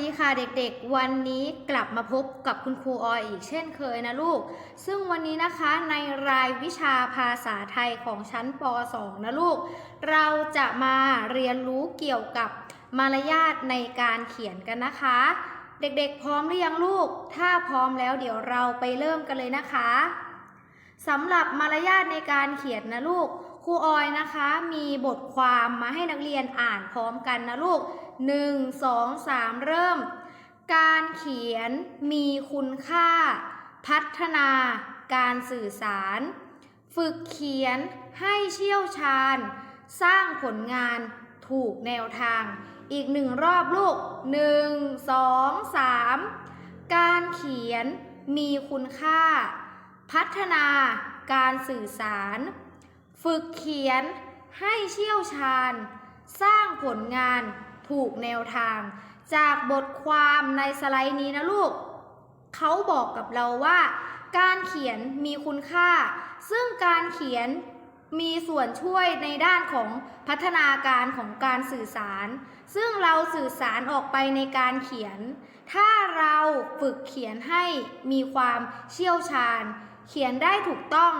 ดีค่ะเด็กๆ วันนี้กลับมาพบกับคุณครูออยอีกเช่นเคยนะลูก ซึ่งวันนี้นะคะในรายวิชาภาษาไทยของชั้นป .2 นะลูก เราจะมาเรียนรู้เกี่ยวกับมารยาทในการเขียนกันนะคะ เด็กๆ พร้อมหรือยังลูก ถ้าพร้อมแล้วเดี๋ยวเราไปเริ่มกันเลยนะคะสำหรับมารยาทในการเขียนนะลูกครูออยนะคะ มีบทความมาให้นักเรียนอ่านพร้อมกันนะลูก 1 2 3 เริ่ม การเขียนมีคุณค่า พัฒนาการสื่อสาร ฝึกเขียนให้เชี่ยวชาญ สร้างผลงานถูกแนวทาง อีกหนึ่งรอบลูก 1 2 3 การเขียนมีคุณค่า พัฒนาการสื่อสาร ฝึกเขียนให้เชี่ยวชาญ สร้างผลงาน ถูกแนวทาง จากบทความในสไลด์นี้นะลูก เขาบอกกับเราว่า การเขียนมีคุณค่า ซึ่งการเขียนมีส่วนช่วยในด้านของพัฒนาการของการสื่อสาร ซึ่งเราสื่อสารออกไปในการเขียน ถ้าเราฝึกเขียนให้มีความเชี่ยวชาญ เขียนได้ถูกต้อง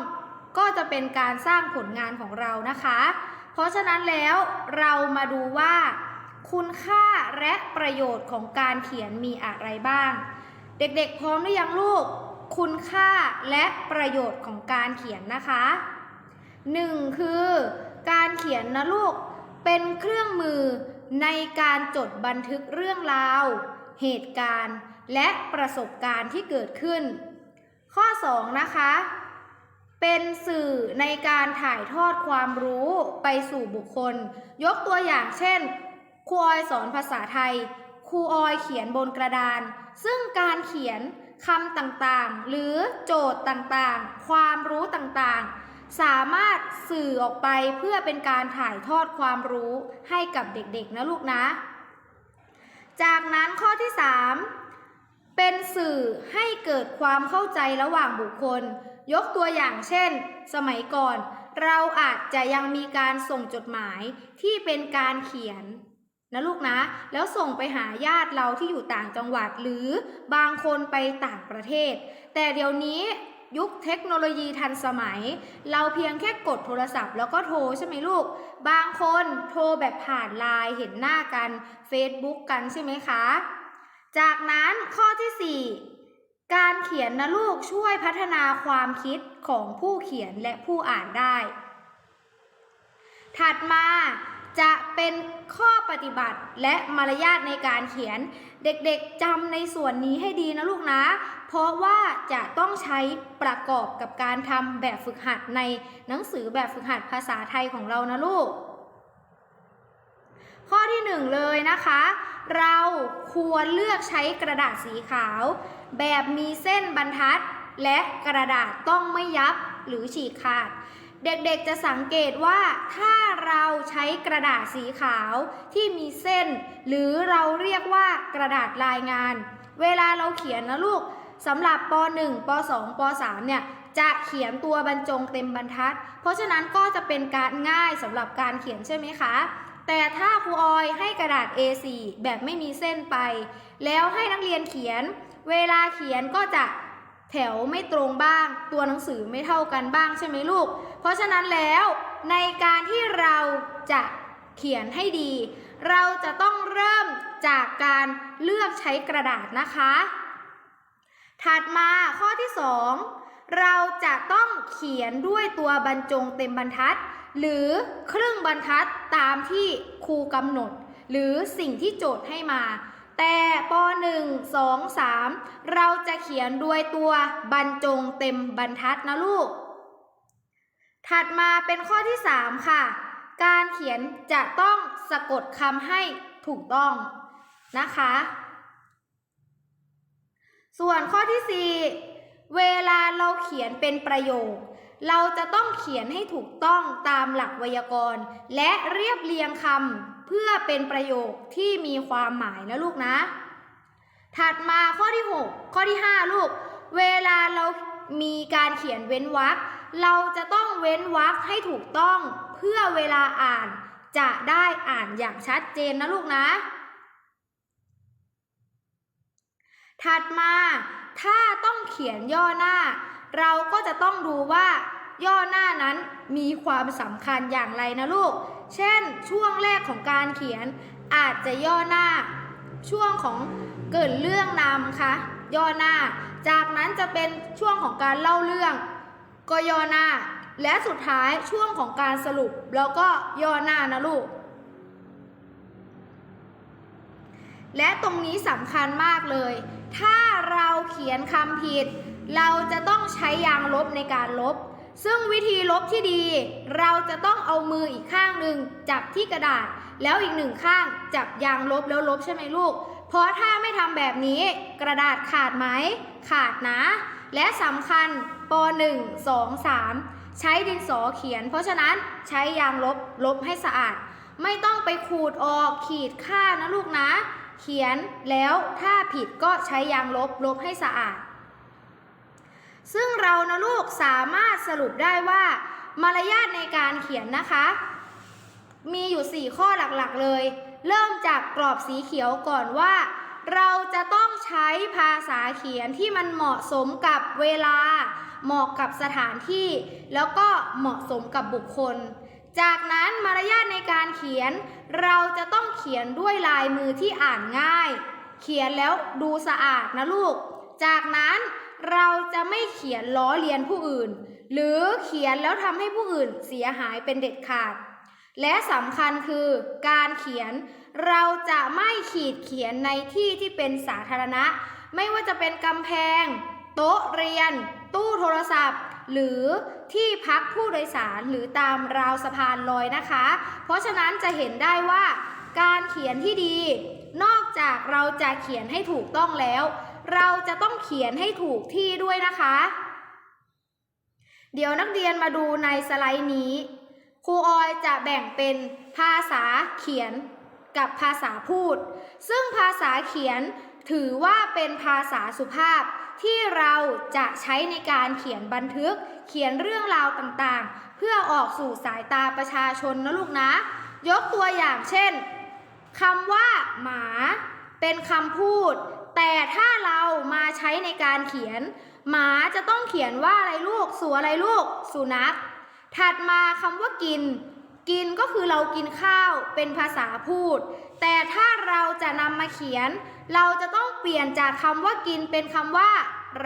ก็จะเป็นการสร้างผลงานของเรานะคะ เพราะฉะนั้นแล้วเรามาดูว่า คุณค่าและประโยชน์ของการเขียนมีอะไรบ้าง เด็กๆ พร้อมหรือยังลูก คุณค่าและประโยชน์ของการเขียนนะคะ 1. คือ การเขียนนะลูก เป็นเครื่องมือในการจดบันทึกเรื่องราว เหตุการณ์ และประสบการณ์ที่เกิดขึ้น ข้อ 2 นะคะ เป็นสื่อในการถ่ายทอดความรู้ไปสู่บุคคล ยกตัวอย่างเช่น ครูออยสอนภาษาไทย ครูออยเขียนบนกระดาน ซึ่งการเขียนคำต่างๆ หรือโจทย์ต่างๆ ความรู้ต่างๆ สามารถสื่อออกไปเพื่อเป็นการถ่ายทอดความรู้ให้กับเด็กๆนะลูกนะ จากนั้นข้อที่ 3 เป็นสื่อให้เกิดความเข้าใจระหว่างบุคคล ยกตัวอย่างเช่น สมัยก่อน เราอาจจะยังมีการส่งจดหมายที่เป็นการเขียน นะลูกนะ แล้วส่งไปหาญาติเราที่อยู่ต่างจังหวัดหรือบางคนไปต่างประเทศ แต่เดี๋ยวนี้ยุคเทคโนโลยีทันสมัย เราเพียงแค่กดโทรศัพท์แล้วก็โทรใช่ไหมลูก บางคนโทรแบบผ่านไลน์เห็นหน้ากัน Facebook กันใช่ไหมคะ จากนั้นข้อที่ 4 การเขียนนะลูกช่วยพัฒนาความคิดของผู้เขียนและผู้อ่านได้ ถัดมา จะเป็นข้อปฏิบัติและมารยาทในการเขียน เด็กๆจำในส่วนนี้ให้ดีนะลูกนะ เพราะว่าจะต้องใช้ประกอบกับการทำแบบฝึกหัดในหนังสือแบบฝึกหัดภาษาไทยของเรานะลูก ข้อที่หนึ่งเลยนะคะ เราควรเลือกใช้กระดาษสีขาว แบบมีเส้นบรรทัด และกระดาษต้องไม่ยับหรือฉีกขาด เด็กๆจะสังเกตว่าถ้าเราใช้กระดาษสีขาวที่มีเส้น หรือเราเรียกว่ากระดาษรายงาน เวลาเราเขียนนะลูกสำหรับป .1 ป .2 ป .3 เนี่ยจะเขียนตัวบรรจงเต็มบรรทัด เพราะฉะนั้นก็จะเป็นการง่ายสำหรับการเขียนใช่ไหมคะ แต่ถ้าครูออยให้กระดาษ A4 แบบไม่มีเส้นไป แล้วให้นักเรียนเขียน เวลาเขียนก็จะแถวไม่ตรงบ้าง ตัวหนังสือไม่เท่ากันบ้างใช่ไหมลูก เพราะฉะนั้นแล้วในการที่เราจะเขียนให้ดี เราจะต้องเริ่มจากการเลือกใช้กระดาษนะคะ ถัดมาข้อที่ 2 เราจะต้องเขียนด้วยตัวบรรจงเต็มบรรทัด หรือครึ่งบรรทัดตามที่ครูกำหนด หรือสิ่งที่โจทย์ให้มาแต่ป .1 2 3 เราจะเขียนด้วยตัวบรรจงเต็มบรรทัดนะลูก ถัดมาเป็นข้อที่ 3 ค่ะ การเขียนจะต้องสะกดคำให้ถูกต้องนะคะ ส่วนข้อที่ 4 เวลาเราเขียนเป็นประโยค เราจะต้องเขียนให้ถูกต้องตามหลักไวยากรณ์ และเรียบเรียงคำเพื่อเป็นประโยคที่มีความหมายนะลูกนะ ถัดมาข้อที่ 6 ข้อที่ 5 ลูก เวลาเรามีการเขียนเว้นวรรค เราจะต้องเว้นวรรคให้ถูกต้องเพื่อเวลาอ่าน จะได้อ่านอย่างชัดเจนนะลูกนะ ถัดมาถ้าต้องเขียนย่อหน้า เราก็จะต้องดูว่าย่อหน้านั้นมีความสำคัญอย่างไรนะลูก เช่น ช่วงแรกของการเขียนอาจจะย่อหน้า ช่วงของเกรินเรื่องนำค่ะย่อหน้า จากนั้นจะเป็นช่วงของการเล่าเรื่อง ก็ย่อหน้า และสุดท้ายช่วงของการสรุป แล้วก็ย่อหน้านะลูก และตรงนี้สำคัญมากเลย ถ้าเราเขียนคำผิด เราจะต้องใช้ยางลบในการลบ ซึ่งวิธีลบที่ดี เราจะต้องเอามืออีกข้างหนึ่งจับที่กระดาษ แล้วอีกหนึ่งข้างจับยางลบแล้วลบใช่ไหมลูกเพราะถ้าไม่ทำแบบนี้กระดาษขาดไหม ขาดนะ และสำคัญ ป .1 2 3 ใช้ดินสอเขียน เพราะฉะนั้นใช้ยางลบลบให้สะอาด ไม่ต้องไปขูดออกขีดค่านะลูกนะ เขียนแล้วถ้าผิดก็ใช้ยางลบลบให้สะอาด ซึ่งเรานะลูกสามารถสรุปได้ว่า มารยาทในการเขียนนะคะ มีอยู่ 4 ข้อหลักๆเลย เริ่มจากกรอบสีเขียวก่อนว่า เราจะต้องใช้ภาษาเขียนที่มันเหมาะสมกับเวลา เหมาะกับสถานที่ แล้วก็เหมาะสมกับบุคคล จากนั้นมารยาทในการเขียน เราจะต้องเขียนด้วยลายมือที่อ่านง่าย เขียนแล้วดูสะอาดนะลูก จากนั้นเราจะไม่เขียนล้อเลียนผู้อื่น หรือเขียนแล้วทำให้ผู้อื่นเสียหายเป็นเด็ดขาด และสำคัญคือการเขียนเราจะไม่ขีดเขียนในที่ที่เป็นสาธารณะ ไม่ว่าจะเป็นกำแพง โต๊ะเรียน ตู้โทรศัพท์ หรือที่พักผู้โดยสารหรือตามราวสะพานลอยนะคะ เพราะฉะนั้นจะเห็นได้ว่า การเขียนที่ดี นอกจากเราจะเขียนให้ถูกต้องแล้ว เราจะต้องเขียนให้ถูกที่ด้วยนะคะ เดี๋ยวนักเรียนมาดูในสไลด์นี้ ครูออยจะแบ่งเป็นภาษาเขียนกับภาษาพูด ซึ่งภาษาเขียนถือว่าเป็นภาษาสุภาพที่เราจะใช้ในการเขียนบันทึก เขียนเรื่องราวต่างๆ เพื่อออกสู่สายตาประชาชนนะลูกนะ ยกตัวอย่างเช่นคำว่า หมา เป็นคำพูด แต่ถ้าเรามาใช้ในการเขียน หมาจะต้องเขียนว่าอะไรลูก สู่อะไรลูก สุนัข ถัดมาคำว่ากิน กินก็คือเรากินข้าวเป็นภาษาพูด แต่ถ้าเราจะนำมาเขียน เราจะต้องเปลี่ยนจากคำว่ากินเป็นคำว่า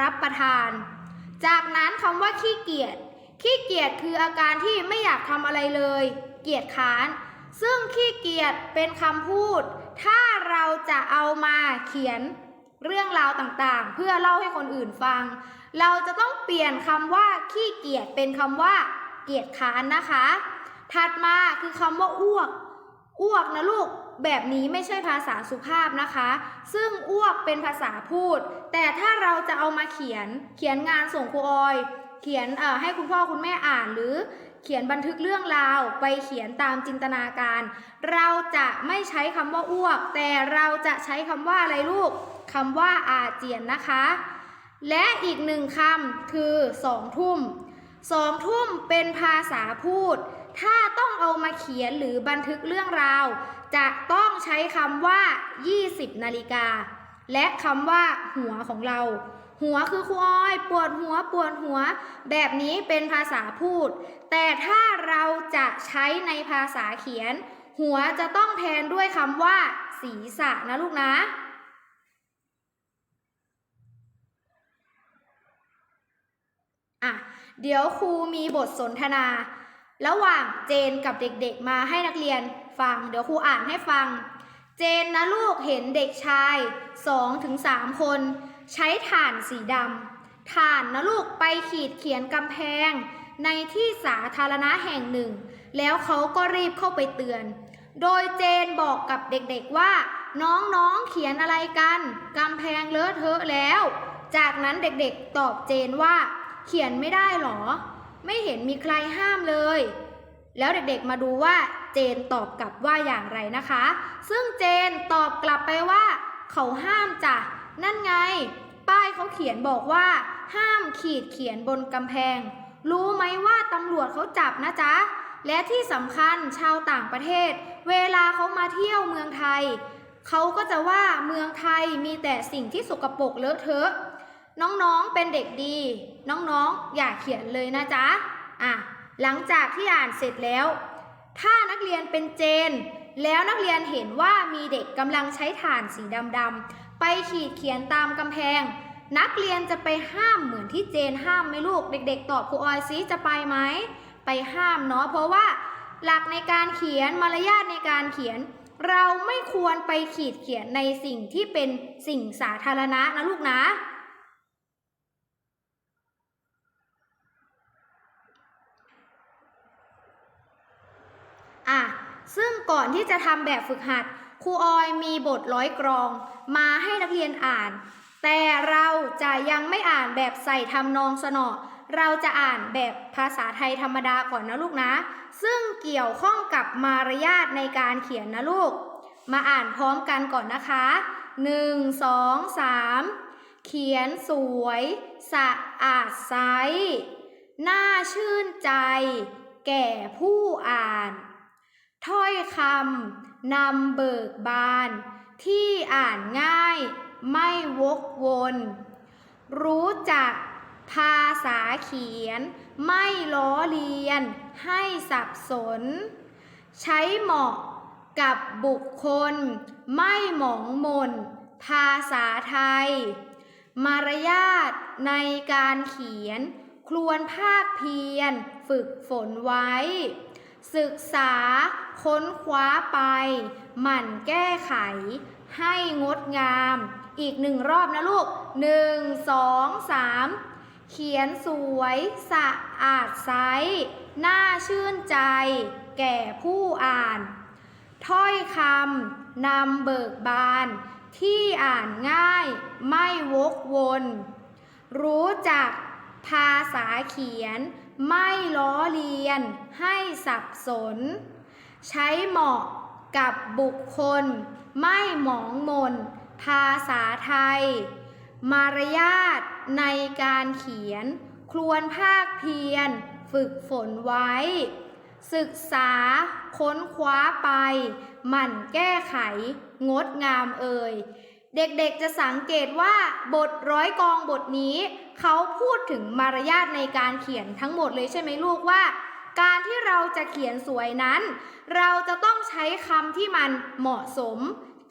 รับประทาน จากนั้นคำว่าขี้เกียจขี้เกียจคืออาการที่ไม่อยากทำอะไรเลย เกียจค้าน ซึ่งขี้เกียจเป็นคำพูด ถ้าเราจะเอามาเขียนเรื่องราวต่างๆ เพื่อเล่าให้คนอื่นฟัง เราจะต้องเปลี่ยนคำว่าขี้เกียจเป็นคำว่า เกียจค้านนะคะ ถัดมาคือคำว่าอ้วก อ้วกนะลูก แบบนี้ไม่ใช่ภาษาสุภาพนะคะ ซึ่งอ้วกเป็นภาษาพูด แต่ถ้าเราจะเอามาเขียน เขียนงานส่งครูออย เขียนเอ่อให้คุณพ่อคุณแม่อ่านหรือเขียนบันทึกเรื่องราวไปเขียนตามจินตนาการ เราจะไม่ใช้คำว่าอ้วก แต่เราจะใช้คำว่าอะไรลูกคำว่าอาเจียนนะคะ และอีกหนึ่งคำคือสองทุ่ม สองทุ่มเป็นภาษาพูด ถ้าต้องเอามาเขียนหรือบันทึกเรื่องราว จะต้องใช้คำว่า 20 นาฬิกา และคำว่า หัวของเรา หัวคือครูอ้อยปวดหัวปวดหัว แบบนี้เป็นภาษาพูด แต่ถ้าเราจะใช้ในภาษาเขียน หัวจะต้องแทนด้วยคำว่า ศีรษะนะลูกนะอะ เดี๋ยวครูมีบทสนทนา ระหว่างเจนกับเด็กๆมาให้นักเรียนฟัง เดี๋ยวครูอ่านให้ฟัง เจนนะลูกเห็นเด็กชาย2ถึง3คน ใช้ถ่านสีดำถ่านนะลูกไปขีดเขียนกำแพง ในที่สาธารณะแห่งหนึ่ง แล้วเขาก็รีบเข้าไปเตือน โดยเจนบอกกับเด็กๆว่า น้องๆเขียนอะไรกันกำแพงเลอะเทอะแล้ว จากนั้นเด็กๆตอบเจนว่า เขียนไม่ได้หรอ ไม่เห็นมีใครห้ามเลย แล้วเด็กๆมาดูว่าเจนตอบกลับว่าอย่างไรนะคะ ซึ่งเจนตอบกลับไปว่า เขาห้ามจ้ะ นั่นไง ป้ายเขาเขียนบอกว่า ห้ามขีดเขียนบนกำแพง รู้ไหมว่าตำรวจเขาจับนะจ๊ะ และที่สำคัญชาวต่างประเทศ เวลาเขามาเที่ยวเมืองไทย เขาก็จะว่าเมืองไทยมีแต่สิ่งที่สกปรกเลอะเทอะ น้องๆเป็นเด็กดี น้องๆอย่าเขียนเลยนะจ๊ะอะหลังจากที่อ่านเสร็จแล้ว ถ้านักเรียนเป็นเจน แล้วนักเรียนเห็นว่ามีเด็กกำลังใช้ถ่านสีดำๆไปขีดเขียนตามกำแพง นักเรียนจะไปห้ามเหมือนที่เจนห้ามไหมลูก เด็ก ๆ ตอบครูออยซิจะไปไหมไปห้ามเนาะเพราะว่าหลักในการเขียนมารยาทในการเขียน เราไม่ควรไปขีดเขียนในสิ่งที่เป็นสิ่งสาธารณะนะลูกนะ อะซึ่งก่อนที่จะทำแบบฝึกหัดครูออยมีบทร้อยกรอง มาให้นักเรียนอ่าน แต่เราจะยังไม่อ่านแบบใส่ทำนองสนอ เราจะอ่านแบบภาษาไทยธรรมดาก่อนนะลูกนะ ซึ่งเกี่ยวข้องกับมารยาทในการเขียนนะลูก มาอ่านพร้อมกันก่อนนะคะ 1 2 3 เขียนสวย สะอาดใสน่าชื่นใจ แก่ผู้อ่าน ถ้อยคำนำเบิกบาน ที่อ่านง่ายไม่วกวน รู้จักภาษาเขียน ไม่ล้อเลียน ให้สับสน ใช้เหมาะกับบุคคล ไม่หมองมน ภาษาไทย มารยาทในการเขียนครวนภาคเพียร ฝึกฝนไว้ ศึกษาค้นคว้าไป หมั่นแก้ไข ให้งดงาม อีกหนึ่งรอบนะลูกหนึ่งสองสามเขียนสวยสะอาดใสน่าชื่นใจ แก่ผู้อ่าน ถ้อยคำนำเบิกบาน ที่อ่านง่ายไม่วกวน รู้จักภาษาเขียน ไม่ล้อเลียนให้สับสน ใช้เหมาะกับบุคคล ไม่หมองมน ภาษาไทย มารยาทในการเขียน ครวนภาคเพียร ฝึกฝนไว้ ศึกษาค้นคว้าไป หมั่นแก้ไข งดงามเอ่ยเด็กๆจะสังเกตว่าบทร้อยกองบทนี้ เขาพูดถึงมารยาทในการเขียนทั้งหมดเลยใช่ไหมลูกว่า การที่เราจะเขียนสวยนั้น เราจะต้องใช้คำที่มันเหมาะสม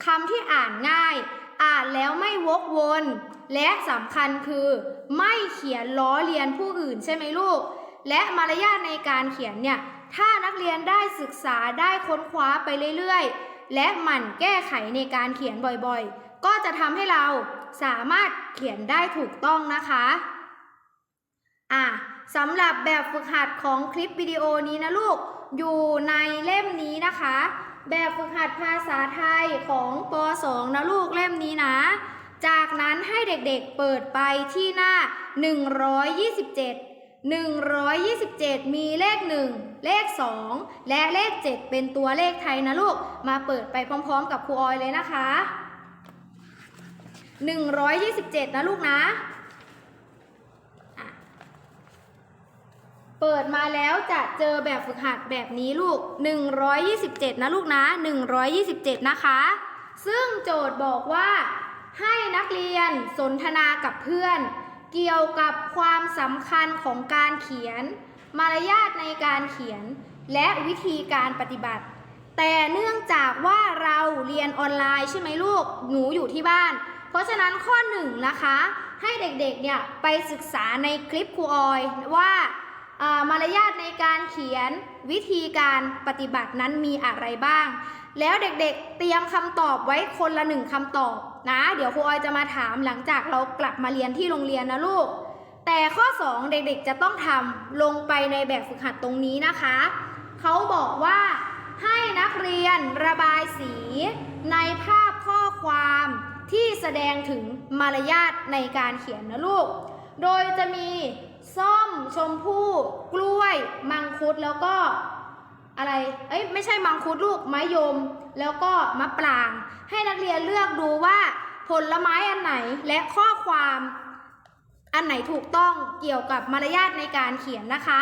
คำที่อ่านง่าย อ่านแล้วไม่วกวน และสำคัญคือ ไม่เขียนล้อเลียนผู้อื่นใช่ไหมลูก และมารยาทในการเขียนเนี่ยถ้านักเรียนได้ศึกษาได้ค้นคว้าไปเรื่อยๆ และหมั่นแก้ไขในการเขียนบ่อยๆ ก็จะทำให้เรา สามารถเขียนได้ถูกต้องนะคะอะสำหรับแบบฝึกหัดของคลิปวิดีโอนี้นะลูก อยู่ในเล่มนี้นะคะ แบบฝึกหัดภาษาไทยของป .2 นะลูกเล่มนี้นะ จากนั้นให้เด็กๆเปิดไปที่หน้า 127 127 มีเลข 1 เลข 2 และเลข 7 เป็นตัวเลขไทยนะลูก มาเปิดไปพร้อมๆ กับครูออยเลยนะคะ 127 นะลูกนะะเปิดมาแล้วจะเจอแบบฝึกหัดแบบนี้ลูก 127 นะลูกนะ 127 นะคะ ซึ่งโจทย์บอกว่าให้นักเรียนสนทนากับเพื่อน เกี่ยวกับความสำคัญของการเขียน มารยาทในการเขียน และวิธีการปฏิบัติ แต่เนื่องจากว่าเราเรียนออนไลน์ใช่ไหมลูก หนูอยู่ที่บ้าน เพราะฉะนั้นข้อหนึ่งนะคะ ให้เด็กๆเนี่ยไปศึกษาในคลิปครูออยว่าอ่ามารยาทในการเขียนวิธีการปฏิบัตินั้นมีอะไรบ้าง แล้วเด็กๆเตรียมคำตอบไว้คนละหนึ่งคำตอบนะ เดี๋ยวครูออยจะมาถามหลังจากเรากลับมาเรียนที่โรงเรียนนะลูก แต่ข้อ 2 เด็กๆจะต้องทำลงไปในแบบฝึกหัดตรงนี้นะคะ เขาบอกว่าให้นักเรียนระบายสีในภาพข้อความ ที่แสดงถึงมารยาทในการเขียนนะลูก โดยจะมีส้มชมพู่กล้วย มังคุดแล้วก็อะไร เอ้ยไม่ใช่มังคุดลูกไม้ยม แล้วก็มะปราง ให้นักเรียนเลือกดูว่าผลไม้อันไหนและข้อความอันไหนถูกต้องเกี่ยวกับมารยาทในการเขียนนะคะ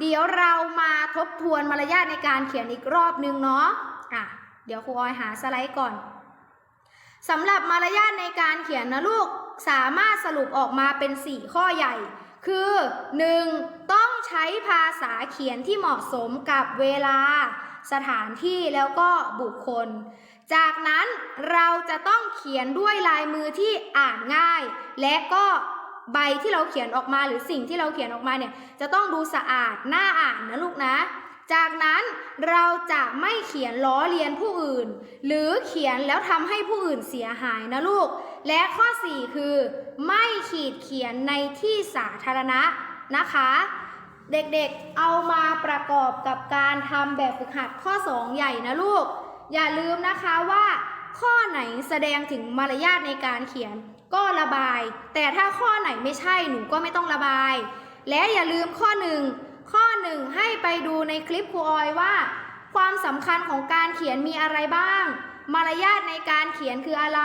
เดี๋ยวเรามาทบทวนมารยาทในการเขียนอีกรอบนึงเนาะอะเดี๋ยวครูออยหาสไลด์ก่อน สำหรับมารยาทในการเขียนนะลูกสามารถสรุปออกมาเป็น 4 ข้อใหญ่ คือ 1. ต้องใช้ภาษาเขียนที่เหมาะสมกับเวลา สถานที่แล้วก็บุคคล จากนั้นเราจะต้องเขียนด้วยลายมือที่อ่านง่าย และก็ใบที่เราเขียนออกมาหรือสิ่งที่เราเขียนออกมาเนี่ยจะต้องดูสะอาดน่าอ่านนะลูกนะ จากนั้นเราจะไม่เขียนล้อเลียนผู้อื่น หรือเขียนแล้วทำให้ผู้อื่นเสียหายนะลูก และข้อ 4 คือ ไม่ขีดเขียนในที่สาธารณะนะคะ เด็กๆเอามาประกอบกับการทำแบบฝึกหัดข้อ 2 ใหญ่นะลูก อย่าลืมนะคะว่า ข้อไหนแสดงถึงมารยาทในการเขียนก็ระบาย แต่ถ้าข้อไหนไม่ใช่หนูก็ไม่ต้องระบาย และอย่าลืมข้อหนึ่งข้อหนึ่ง ดูในคลิปครูออยว่า ความสำคัญของการเขียนมีอะไรบ้าง มารยาทในการเขียนคืออะไร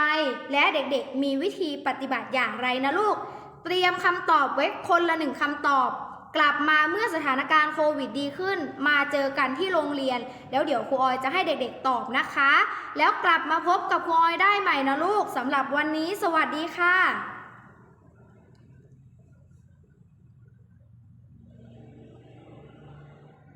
และเด็กๆ มีวิธีปฏิบัติอย่างไรนะลูก เตรียมคำตอบไว้คนละหนึ่งคำตอบ กลับมาเมื่อสถานการณ์โควิดดีขึ้น มาเจอกันที่โรงเรียน แล้วเดี๋ยวครูออยจะให้เด็กๆตอบนะคะ แล้วกลับมาพบกับครูออยได้ใหม่นะลูกสำหรับวันนี้ สวัสดีค่ะ